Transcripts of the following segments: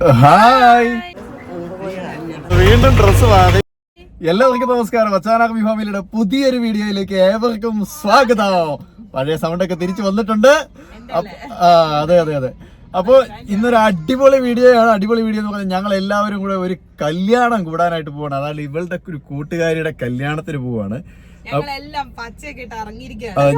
Hi. വീണ്ടും dress വാങ്ങി എല്ലാവർക്കും നമസ്കാരം. അച്ചാനാക് ഫാമിലിയുടെ പുതിയൊരു വീഡിയോയിലേക്ക് ഏവർക്കും സ്വാഗതം. പഴയ സൗണ്ട് ഒക്കെ തിരിച്ചു വന്നിട്ടുണ്ട്. അതെ അതെ അതെ. അപ്പോ ഇന്നൊരു അടിപൊളി വീഡിയോ ആണ് അടിപൊളി വീഡിയോ എന്ന് പറഞ്ഞാൽ ഞങ്ങൾ എല്ലാവരും കൂടെ ഒരു കല്യാണം കൂടാനായിട്ട് പോവാണ്. അതായത് ഇവളുടെ ഒരു കൂട്ടുകാരിയുടെ കല്യാണത്തിന് പോവാണ്.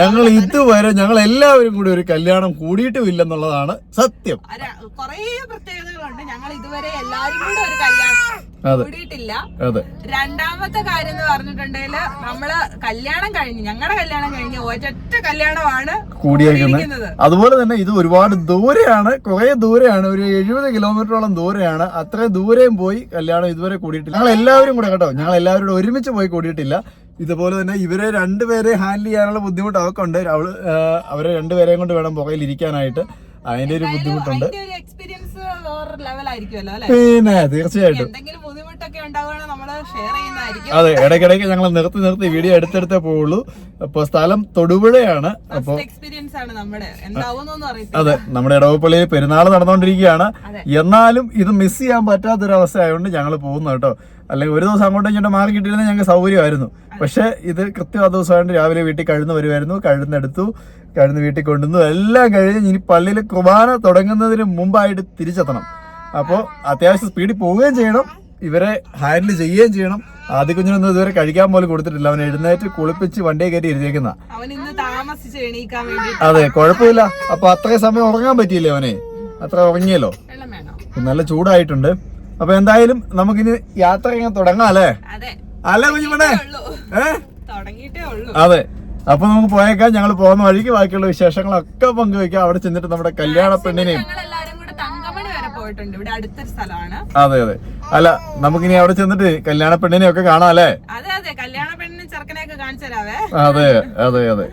ഞങ്ങൾ ഇതുവരെ ഞങ്ങൾ എല്ലാവരും കൂടി ഒരു കല്യാണം കൂടിയിട്ടും ഇല്ലെന്നുള്ളതാണ് സത്യം കുറേ പ്രത്യേകതകളുണ്ട്. ഞങ്ങൾ ഇതുവരെ എല്ലാവരും കൂടി ഒരു കല്യാണം കൂടിയിട്ടില്ല. രണ്ടാമത്തെ കാര്യം എന്ന് പറഞ്ഞിട്ടുണ്ടെങ്കിൽ നമ്മൾ കല്യാണം കഴിഞ്ഞ്. ഞങ്ങളുടെ കല്യാണം കഴിഞ്ഞ് ഒരൊറ്റ കല്യാണമാണ് കൂടിയിരിക്കുന്നത്. അതുപോലെ തന്നെ ഇത് ഒരുപാട് ദൂരെയാണ് കുറെ ദൂരെയാണ് ഒരു എഴുപത് കിലോമീറ്ററോളം ദൂരെയാണ്. അത്രയും ദൂരെയും പോയി കല്യാണം ഇതുവരെ കൂടിയിട്ടില്ല. ഞങ്ങൾ എല്ലാവരും കൂടെ കേട്ടോ ഞങ്ങൾ എല്ലാവരും ഒരുമിച്ച് പോയി കൂടിയിട്ടില്ല. ഇതുപോലെ തന്നെ ഇവരെ രണ്ടുപേരെ ഹാൻഡിൽ ചെയ്യാനുള്ള ബുദ്ധിമുട്ട് അവർക്കുണ്ട്. അവൾ അവൾ അവരെ രണ്ടുപേരെയും കൊണ്ട് വേണം പുകയിൽ ഇരിക്കാനായിട്ട്. അതിന്റെ ഒരു ബുദ്ധിമുട്ടുണ്ട്. പിന്നെ തീർച്ചയായിട്ടും. അതെ ഇടയ്ക്കിടയ്ക്ക് ഞങ്ങൾ നിർത്തി നിർത്തി വീഡിയോ എടുത്തെടുത്തേ പോവുള്ളൂ. അപ്പൊ സ്ഥലം തൊടുപുഴയാണ്. അപ്പൊ അതെ നമ്മുടെ ഇടവപ്പള്ളിയിൽ പെരുന്നാൾ നടന്നുകൊണ്ടിരിക്കുകയാണ്. എന്നാലും ഇത് മിസ് ചെയ്യാൻ പറ്റാത്തൊരവസ്ഥ ആയതുകൊണ്ട് ഞങ്ങൾ പോകുന്നു കേട്ടോ. അല്ലെങ്കിൽ ഒരു ദിവസം അങ്ങോട്ടും ഇങ്ങോട്ടും മാറി കിട്ടിയിരുന്നത് ഞങ്ങൾക്ക് സൗകര്യമായിരുന്നു. പക്ഷേ ഇത് കൃത്യം ആ ദിവസമായിട്ട് രാവിലെ വീട്ടിൽ കഴുന്ന് വരുമായിരുന്നു. കഴുന്നെടുത്തു കഴുന്ന് വീട്ടിൽ കൊണ്ടുവന്നു. എല്ലാം കഴിഞ്ഞ് ഇനി പള്ളിയിൽ കുർബാന തുടങ്ങുന്നതിന് മുമ്പായിട്ട് തിരിച്ചെത്തണം. അപ്പോൾ അത്യാവശ്യം സ്പീഡിൽ പോവുകയും ചെയ്യണം. ഇവരെ ഹാൻഡിൽ ചെയ്യുകയും ചെയ്യണം. ആദ്യ കുഞ്ഞിനൊന്നും ഇതുവരെ കഴിക്കാൻ പോലും കൊടുത്തിട്ടില്ല. അവൻ എഴുന്നേറ്റ് കുളിപ്പിച്ച് വണ്ടിയെ കയറ്റി ഇരുന്നേക്കുന്ന അതെ കുഴപ്പമില്ല. അപ്പൊ അത്രയും സമയം ഉറങ്ങാൻ പറ്റിയില്ലേ അവനെ? അത്ര ഉറങ്ങിയല്ലോ? നല്ല ചൂടായിട്ടുണ്ട്. അപ്പൊ എന്തായാലും നമുക്കിനി യാത്ര ഇങ്ങനെ തുടങ്ങാം അല്ലേ? അതെ. അല്ലേ കുഞ്ഞുമണേ അതെ. അപ്പൊ നമുക്ക് പോയേക്കാം. ഞങ്ങൾ പോകുന്ന വഴിക്ക് ബാക്കിയുള്ള വിശേഷങ്ങളൊക്കെ പങ്കുവെക്കാം. അവിടെ ചെന്നിട്ട് നമ്മുടെ കല്യാണ പെണ്ണിനെയും അതെ അതെ. അല്ല നമുക്കിനി അവിടെ ചെന്നിട്ട് കല്യാണ പെണ്ണിനെ ഒക്കെ കാണാം അല്ലേ? അതെ അതെ. കല്യാണ പെണ്ണിനെ ചെറുക്കനെയൊക്കെ കാണിച്ചു തരാവേ. അതെ അതെ അതെ.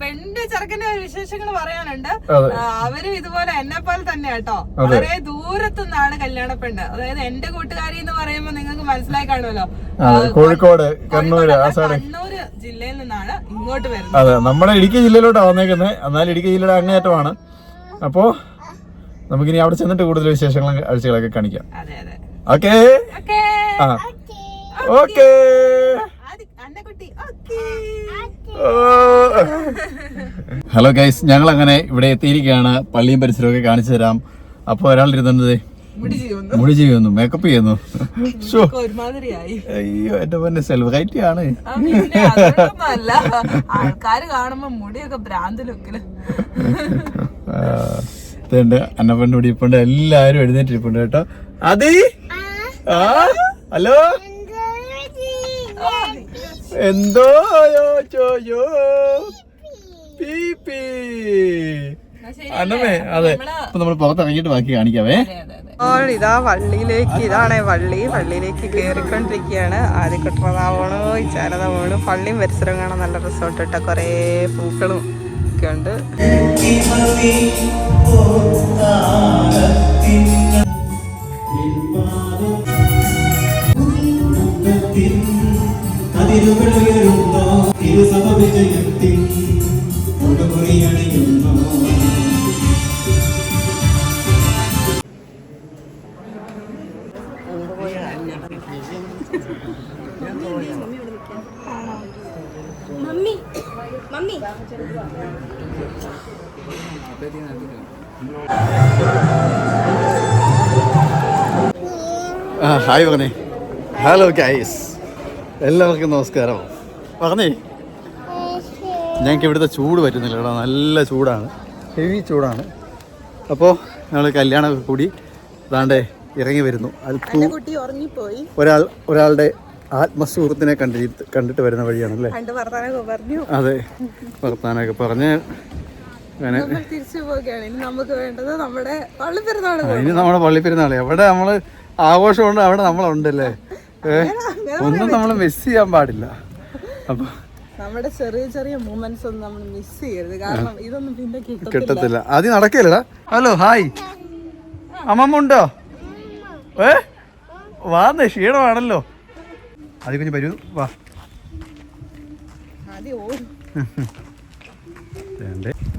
പെണ്ണിന്റെ ചെറുക്കന്റെ വിശേഷങ്ങൾ പറയാനുണ്ട്. അവരും ഇതുപോലെ എന്നെ പോലെ തന്നെ കേട്ടോ. വളരെ ദൂരത്തു നിന്നാണ് കല്യാണ പെണ്ണ് അതായത് എന്റെ കൂട്ടുകാരി എന്ന് പറയുമ്പോ നിങ്ങൾക്ക് മനസ്സിലായി കാണുമല്ലോ. കോഴിക്കോട് കണ്ണൂർ കണ്ണൂര് ജില്ലയിൽ നിന്നാണ് ഇങ്ങോട്ട് വരുന്നത്. അതെ നമ്മുടെ ഇടുക്കി ജില്ലയിലോട്ടാണ് വന്നേക്കുന്നത് എന്നാൽ ഇടുക്കി ജില്ലയുടെ അങ്ങേയറ്റമാണ്. അപ്പോ നമുക്കിനി അവിടെ ചെന്നിട്ട് കൂടുതൽ വിശേഷങ്ങളും കാഴ്ചകളൊക്കെ കാണിക്കാം. ഓക്കേ. ആ. Okay. Annakutty. Okay. Hello guys ഞങ്ങൾ അങ്ങനെ ഇവിടെ എത്തിയിരിക്കുകയാണ്. പള്ളിയും പരിസരമൊക്കെ കാണിച്ചു തരാം. അപ്പോൾ ഒരാൾ ഇരുന്നത് മുടി ചെയ്യുന്നു. മുടി ചെയ്യുന്നു മേക്കപ്പ് ചെയ്യുന്നു. അയ്യോ എന്റെ പൊന്നെ സെലിബ്രിറ്റി ആണ്. ആൾക്കാര് കാണുമ്പോ മുടിയൊക്കെ ഭ്രാന്ത് ലുക്കിൽ ആ, ഇതുണ്ട്. അന്നപ്പന്റെ ഇവിടെ ഇപ്പുണ്ട്. എല്ലാരും എഴുന്നേറ്റിരിപ്പുണ്ട് കേട്ടോ. അതി ആ ഹലോ? എന്തോ ചോയോ പീപ്പി അന്നമേ അതെ. അപ്പൊ നമ്മൾ പുറത്തിറങ്ങിയിട്ട് ബാക്കി കാണിക്കാവേ. ഇതാ വള്ളിയിലേക്ക് ഇതാണ് വള്ളി വള്ളിയിലേക്ക് കയറിക്കൊണ്ടിരിക്കുകയാണ് ആദ്യം കുട്ടറതാവണോ ഇച്ചാരതാവണോ പള്ളിയും പരിസരവും കാണാൻ നല്ല റിസോർട്ട് ഇട്ട കുറേ പൂക്കളും ഒക്കെ ഉണ്ട്. അതിരുകളുയരുന്നോ ഇരുസഭ വിജയത്തിൽ കൊടുമുറിയണിയുന്നോ ആ ഹായ് പറഞ്ഞേ. ഹലോ ഗൈസ് എല്ലാവർക്കും നമസ്കാരം. പറഞ്ഞേ. ഞങ്ങൾക്ക് ഇവിടുത്തെ ചൂട് പറ്റുന്നില്ല കേട്ടോ. നല്ല ചൂടാണ്. ഹെവി ചൂടാണ്. അപ്പോൾ ഞങ്ങൾ കല്യാണമൊക്കെ കൂടി ദാണ്ടേ ഇറങ്ങി വരുന്നു. ഒരാൾ ഒരാളുടെ ആത്മസുഹൃത്തിനെ കണ്ടിട്ട് കണ്ടിട്ട് വരുന്ന വഴിയാണല്ലേ? അതെ. വർത്താനൊക്കെ പറഞ്ഞ് അങ്ങനെ ഇനി നമ്മുടെ പള്ളി പെരുന്നാൾ നമ്മുടെ പള്ളിപ്പെരുന്നാൾ എവിടെ നമ്മൾ ആഘോഷമുണ്ട് അവിടെ നമ്മളുണ്ടല്ലേ ഒന്നും നമ്മൾ മിസ് ചെയ്യാൻ പാടില്ല. അപ്പൊ നമ്മുടെ ചെറിയ ചെറിയ മൂമെന്റ്സ് ഒന്നും നമ്മൾ മിസ് ചെയ്യരുത്. കാരണം ഇതൊന്നും പിന്നെ കിട്ടത്തില്ല. ആദ്യം നടക്കില്ലടാ? ഹലോ ഹായ് അമ്മമ്മ ഏ? വാന്ന് ക്ഷീണമാണല്ലോ. ആദ്യം കുഞ്ഞ് വരൂ. വാ.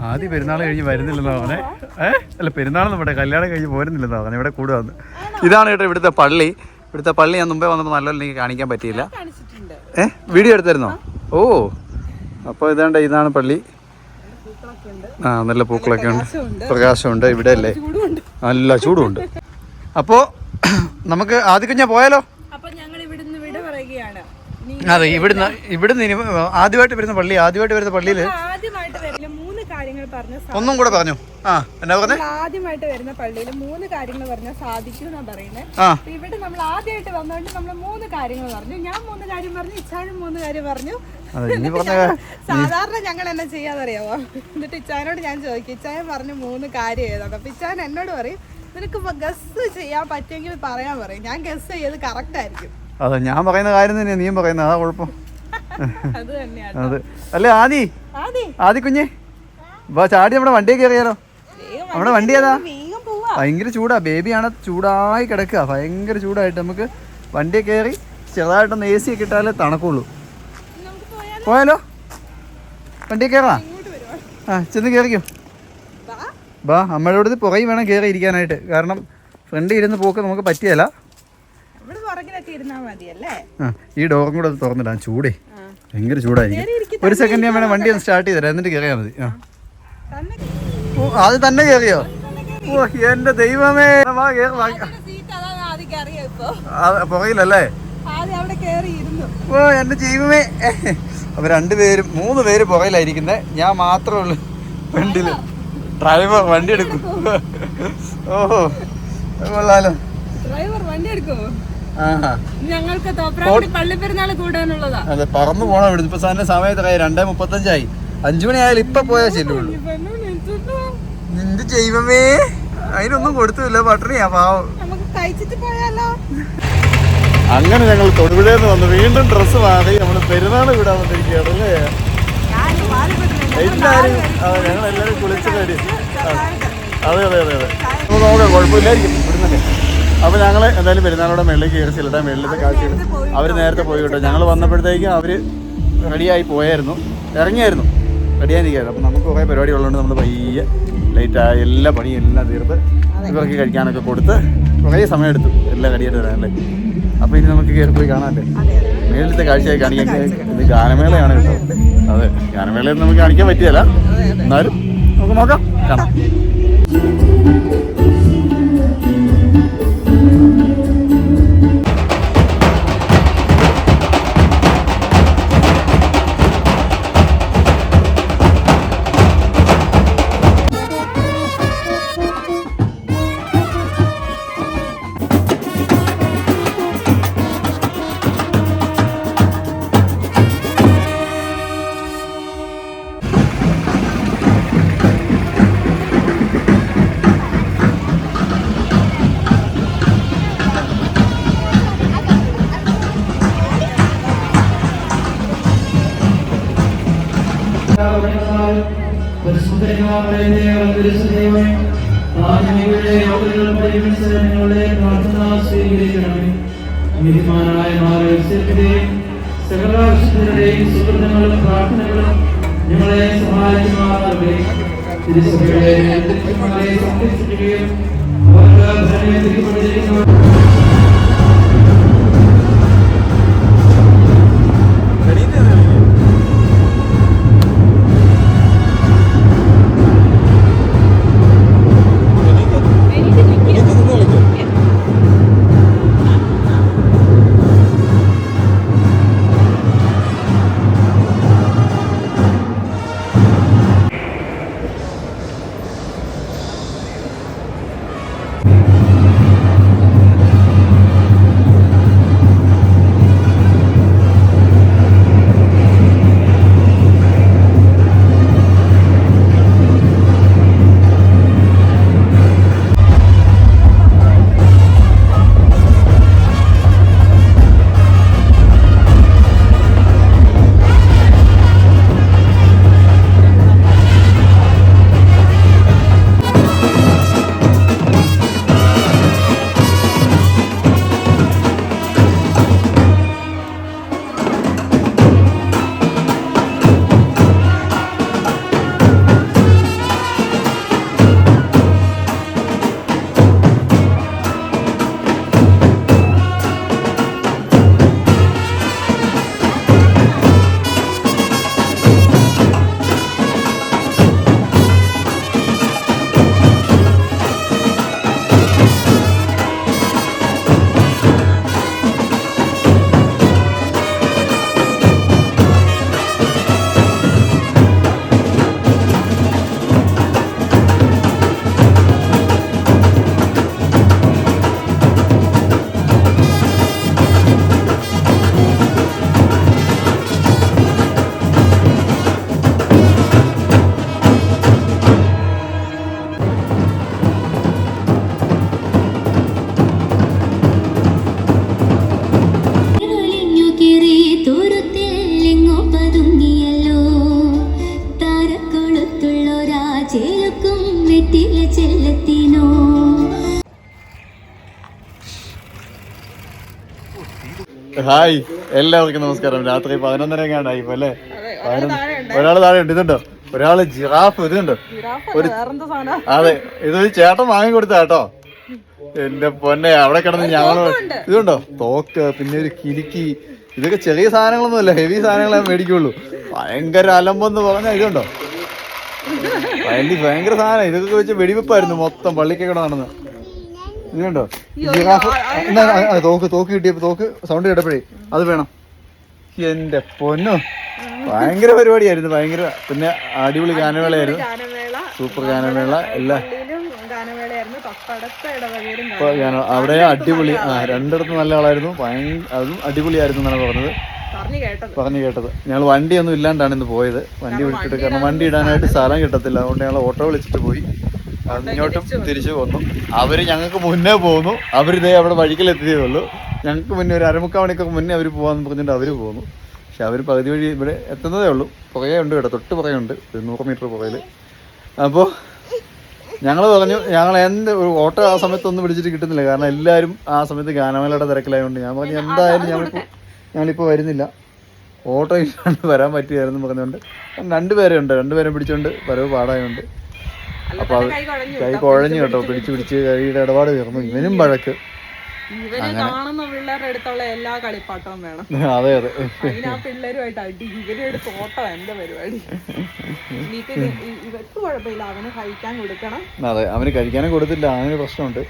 ആദ്യ പെരുന്നാൾ കഴിഞ്ഞ് വരുന്നില്ലെന്നോ അവനെ ഏഹ് അല്ല പെരുന്നാൾ നമ്മുടെ കല്യാണം കഴിഞ്ഞ് പോരുന്നില്ലെന്നോ അവനെ ഇവിടെ കൂടുവാന്ന്. ഇതാണ് കേട്ടോ ഇവിടുത്തെ പള്ളി. ഇവിടുത്തെ പള്ളി ഞാൻ മുമ്പേ വന്നപ്പോൾ നല്ലോണം എനിക്ക് കാണിക്കാൻ പറ്റിയില്ല. കാണിച്ചിട്ടുണ്ട്. ഏ? വീഡിയോ എടുത്തായിരുന്നോ? ഓ. അപ്പോൾ ഇതാണ്ട് ഇതാണ് പള്ളി. ആ നല്ല പൂക്കളൊക്കെ ഉണ്ട്. പ്രകാശമുണ്ട്. ഇവിടെ അല്ലേ നല്ല ചൂടുണ്ട് അപ്പോൾ നമുക്ക് ആദ്യ കുഞ്ഞാ പോയാലോ അതെ ഇവിടുന്ന് ഇവിടുന്ന് ഇനി ആദ്യമായിട്ട് വരുന്ന പള്ളി ആദ്യമായിട്ട് വരുന്ന പള്ളിയിൽ ആദ്യമായിട്ട് വരുന്ന മൂന്ന് കാര്യങ്ങൾ പറഞ്ഞ ഒന്നും കൂടെ പറഞ്ഞു. ആ എന്നാ പറഞ്ഞു? ആദ്യമായിട്ട് വരുന്ന പള്ളിയിൽ മൂന്ന് കാര്യങ്ങൾ പറഞ്ഞാൽ സാധിക്കും എന്നാ പറയുന്നത് ഇവിടെ നമ്മൾ ആദ്യമായിട്ട് വന്നോണ്ട് നമ്മൾ മൂന്ന് കാര്യങ്ങൾ പറഞ്ഞു. ഞാൻ മൂന്ന് കാര്യം പറഞ്ഞു ഇച്ചാനും മൂന്ന് കാര്യം പറഞ്ഞു. സാധാരണ ഞങ്ങൾ എന്നാ ചെയ്യാതറിയാവോ എന്നിട്ട് ഇച്ചാനോട് ഞാൻ ചോദിക്കും ഇച്ചായൻ പറഞ്ഞു മൂന്ന് കാര്യം ഏതാണ്? അപ്പൊ ഇച്ചാൻ എന്നോട് പറയും നിനക്ക് ഗസ് ചെയ്യാൻ പറ്റുമെങ്കിൽ പറയാൻ പറയും. ഞാൻ ഗസ് ചെയ്ത് കറക്റ്റ് ആയിരിക്കും. അതെ ഞാൻ പറയുന്ന കാര്യം തന്നെ നീയും പറയുന്നത്. അതാ കുഴപ്പം. അത് അല്ലേ ആദി? ആദി കുഞ്ഞെ? ചാടി നമ്മുടെ വണ്ടി കയറിയാലോ? നമ്മുടെ വണ്ടി ഏതാ? ഭയങ്കര ചൂടാ. ബേബിയാണ് ചൂടായി കിടക്കുക. ഭയങ്കര ചൂടായിട്ട് നമുക്ക് വണ്ടി കയറി ചെറുതായിട്ടൊന്ന് എ സി ഒക്കെ ഇട്ടാലേ തണുക്കുള്ളൂ. പോയാലോ? വണ്ടി കയറാ? ആ ചെന്ന് കയറിക്കോ. ബാ അമ്മയുടെ അടുത്ത് പുറകെ വേണം കയറി ഇരിക്കാനായിട്ട് കാരണം ഫ്രണ്ട് ഇരുന്ന് പോക്ക് നമുക്ക് പറ്റിയല്ല. ഈ ഡോറും കൂടെ തുറന്നിട്ടാ തുറന്നിടാം. ചൂടേ. ഭയങ്കര ചൂടായിരിക്കും. ഒരു സെക്കൻഡ് ഞാൻ വേണം വണ്ടി ഒന്ന് സ്റ്റാർട്ട് ചെയ്തരാം. എന്നിട്ട് കയറിയാൽ മതി. ആ. അത് തന്നെ കേറിയോ? ഓ എന്റെ ദൈവമേ. പുറകിലല്ലേ? ഓ എന്റെ ദൈവമേ. അപ്പൊ രണ്ടുപേരും മൂന്ന് പേര് പുറകിലായിരിക്കുന്നേ. ഞാൻ മാത്രമേ ഉള്ളൂ ഫ്രണ്ടിൽ ഡ്രൈവർ വണ്ടി എടുക്കും. ഓഹോ കൊള്ളാലോ. ഡ്രൈവർ വണ്ടി എടുക്കുമോ ഞങ്ങൾക്ക് തോപ്രാങ്കുടി പള്ളിപ്പെരുന്നാൾ കൂടാനുള്ളതാ. അതെ പറന്നു പോണം ഇവിടുന്ന്. ഇപ്പൊ സമയത്തൊക്കെ രണ്ടേ മുപ്പത്തഞ്ചായി. അഞ്ചു മണി ആയാലും ഇപ്പൊ പോയാൽ ചെല്ലുള്ളൂ നിന്റെ ദൈവമേ. അതിനൊന്നും കൊടുത്തില്ല പട്ടിണിയാ പാവം. നമുക്ക് കഴിച്ചിട്ട് പോയാലോ? അങ്ങനെ ഞങ്ങൾ തൊടുപുഴയിൽ വന്ന് വീണ്ടും ഡ്രസ്സ് മാറി നമ്മൾ പെരുന്നാൾ വിടാൻ വന്നിരിക്കുകയാണ് അല്ലേ? എല്ലാരും ഞങ്ങൾ എല്ലാരും കുളിച്ച് റെഡി അതെ അതെ അതെ അതെ. നമുക്ക് നോക്കാം കുഴപ്പമില്ലായിരിക്കും അപ്പോൾ ഞങ്ങൾ എന്തായാലും പെരുന്നാളോടെ മേളിലേക്ക് കയറി ചെല്ലട്ടെ മേളിലത്തെ കാഴ്ചകൾ അവർ നേരത്തെ പോയി കേട്ടോ. ഞങ്ങൾ വന്നപ്പോഴത്തേക്കും അവർ റെഡിയായി പോയായിരുന്നു. ഇറങ്ങിയായിരുന്നു. റെഡിയായി അപ്പം നമുക്ക് കുറേ പരിപാടി ഉള്ളതുകൊണ്ട് നമ്മൾ പയ്യെ ലേറ്റായി എല്ലാ പണിയും എല്ലാം തീർത്ത് ഇവർക്ക് കഴിക്കാനൊക്കെ കൊടുത്ത് കുറേ സമയം എടുത്തു എല്ലാം റെഡിയായിട്ട് വരാനല്ലേ. അപ്പോൾ ഇനി നമുക്ക് കയറി പോയി കാണാമല്ലേ? മേളിലത്തെ കാഴ്ചയായി കാണിക്കാൻ ഇത് ഗാനമേളയാണ് കേട്ടോ. അതെ ഗാനമേളയിൽ നമുക്ക് കാണിക്കാൻ പറ്റിയല്ല. എന്നാലും നമുക്ക് നോക്കാം. കാണാം. നീതിമാനായ സകലാവശ്യങ്ങളുടെയും സുഹൃത്തുക്കളും പ്രാർത്ഥനകളും ഞങ്ങളെ സഹായിക്കുമാറാകട്ടെ. തിരുസഭയുടെ സംരക്ഷിക്കുകയും അവർക്ക് ഭരണയെ തിരികൊണ്ടിരിക്കുന്ന ഹായ് എല്ലാവർക്കും നമസ്കാരം. രാത്രി പതിനൊന്നര എങ്ങാണ്ടായി ഇപ്പൊ അല്ലേ? ഒരാൾ താഴെ ഉണ്ട്. ഇതുണ്ടോ. ഒരാൾ ജിറാഫ് ഇതുണ്ടോ. ഒരു അതെ ഇതൊരു ചേട്ടൻ വാങ്ങി കൊടുത്ത കേട്ടോ. എന്റെ പൊന്നെ അവിടെ കിടന്ന് ഞങ്ങൾ ഇതുണ്ടോ? തോക്ക് പിന്നെ ഒരു കിരിക്കി ഇതൊക്കെ ചെറിയ സാധനങ്ങളൊന്നും അല്ല ഹെവി സാധനങ്ങളെ മേടിക്കുള്ളൂ. ഭയങ്കര അലമ്പെന്ന് പറഞ്ഞാൽ ഇതുണ്ടോ? ഭയങ്കര സാധനം. ഇതൊക്കെ വെച്ച് വെടിവെപ്പായിരുന്നു മൊത്തം പള്ളിക്കൊക്കെ നടന്ന്. ഇതുണ്ടോ ജിറാഫ് തോക്ക് തോക്ക് കിട്ടിയപ്പോ തോക്ക് സൗണ്ട് കേട്ടപ്പോഴേ അത് വേണം. എന്റെ പൊന്നോ. ഭയങ്കര പരിപാടിയായിരുന്നു ഭയങ്കര പിന്നെ അടിപൊളി ഗാനമേളയായിരുന്നു. ഗാനമേള. സൂപ്പർ ഗാനമേള എല്ലാ അവിടെ അടിപൊളി ആ രണ്ടിടത്ത് നല്ല ആളായിരുന്നു. ഭയങ്കര അതും അടിപൊളിയായിരുന്നു എന്നാണ് പറഞ്ഞത്. പറഞ്ഞു കേട്ടത്. പറഞ്ഞു കേട്ടത്. ഞങ്ങൾ വണ്ടിയൊന്നും ഇല്ലാണ്ടാണ് ഇന്ന് പോയത്. വണ്ടി വിളിച്ചിട്ട് കാരണം വണ്ടി ഇടാനായിട്ട് സ്ഥലം കിട്ടത്തില്ല. അതുകൊണ്ട് ഞങ്ങൾ ഓട്ടോ വിളിച്ചിട്ട് പോയി. ഇങ്ങോട്ടും തിരിച്ചു പോന്നു അവർ ഞങ്ങൾക്ക് മുന്നേ പോന്നു. അവരിതേ അവിടെ വഴിക്കലെത്തിയതേ ഉള്ളൂ. ഞങ്ങൾക്ക് മുന്നേ ഒരു അരമുക്കാൽ മണിക്കൊക്കെ മുന്നേ അവർ പോകാന്ന് പറഞ്ഞിട്ട് അവർ പോന്നു. പക്ഷെ അവർ പകുതി വഴി ഇവിടെ എത്തുന്നതേ ഉള്ളൂ. പുറകെ ഉണ്ട് ഇവിടെ തൊട്ട് പുറകെ ഉണ്ട്. ഒരു നൂറ് മീറ്റർ പുറകിൽ അപ്പോൾ ഞങ്ങൾ പറഞ്ഞു ഞങ്ങൾ എന്ത് ഒരു ഓട്ടോ ആ സമയത്തൊന്നും പിടിച്ചിട്ട് കിട്ടുന്നില്ല. കാരണം എല്ലാവരും ആ സമയത്ത് ഗാനമേളയുടെ തിരക്കിലായതുകൊണ്ട് ഞാൻ പറഞ്ഞു എന്തായാലും ഞങ്ങളിപ്പോൾ ഞങ്ങളിപ്പോൾ വരുന്നില്ല. ഓട്ടോ ഇല്ലാണ്ട് വരാൻ പറ്റിയായിരുന്നു പറഞ്ഞുകൊണ്ട് രണ്ടുപേരെ ഉണ്ട് രണ്ടുപേരെ പിടിച്ചുകൊണ്ട് വരവ് പാടായുണ്ട്. അപ്പോൾ അത് കൈ കുഴഞ്ഞു കേട്ടോ. പിടിച്ച് പിടിച്ച് കൈയുടെ ഇടപാട് തീർന്നു. ഇവനും വഴക്ക്. ഇവനെ കാണുന്ന പിള്ളേരുടെ അടുത്തുള്ള എല്ലാ കളിപ്പാട്ടവും വേണം. അതെ അതെ. അതിന് ആ പിള്ളേരുമായിട്ട് അടി. എന്റെ പരിപാടി? ഇനിയിപ്പോ ഇവർക്ക് കുഴപ്പമില്ല. അവന് കഴിക്കാൻ കൊടുക്കണം. അതെ അവന് കഴിക്കാനും കൊടുത്തില്ല. അങ്ങനെ പ്രശ്നമുണ്ട്.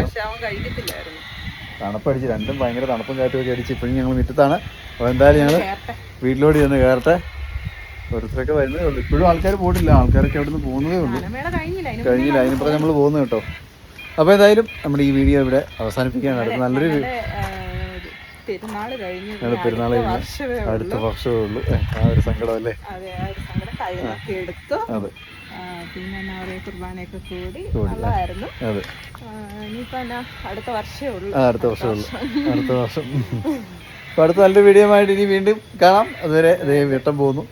പക്ഷെ അവൻ കഴിക്കത്തില്ലായിരുന്നു. തണുപ്പടിച്ച് രണ്ടും ഭയങ്കര തണുപ്പും കാറ്റും ഒക്കെ അടിച്ച് ഇപ്പോഴും ഞങ്ങൾ മുറ്റത്താണ്. അപ്പോൾ എന്തായാലും ഞങ്ങൾ വീട്ടിലോട്ട് ചെന്ന് കയറട്ടെ ഓരോരുത്തരൊക്കെ വരുന്നേ ഉള്ളൂ. ഇപ്പോഴും ആൾക്കാർ പോയിട്ടില്ല ആൾക്കാരൊക്കെ അവിടെ നിന്ന് പോകുന്നതേ ഉള്ളൂ. കഴിഞ്ഞില്ല. അതിന് കഴിഞ്ഞില്ല. അതിനിപ്പുറം നമ്മൾ പോകുന്നു കേട്ടോ. അപ്പോൾ എന്തായാലും നമ്മുടെ ഈ വീഡിയോ ഇവിടെ അവസാനിപ്പിക്കുകയാണ്. അടുത്ത നല്ലൊരു കഴിഞ്ഞു. പെരുന്നാൾ അടുത്ത കഴിഞ്ഞ് അടുത്ത വർഷമേ ഉള്ളൂ. ആ ഒരു സങ്കടം അല്ലേ അതെ. പിന്നെ കുർബാനയൊക്കെ കൂടി. നല്ലതായിരുന്നു. അതെ. ആ, ഇനിയിപ്പോ എന്നാ അടുത്ത വർഷമേ ഉള്ളൂ. അടുത്ത വർഷമേ ഉള്ളൂ. അടുത്ത വർഷം. അടുത്ത നല്ലൊരു വീഡിയോ ആയിട്ട് ഇനി വീണ്ടും കാണാം. അതുവരെ അതേ വീട്ടം പോകുന്നു.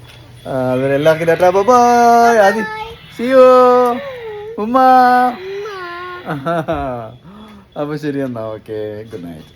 ആ, അതുവരെ എല്ലാവർക്കും ബൈ ആദി. സിയോ ഉമ്മ. അപ്പോൾ ശരി എന്നാ. Okay good night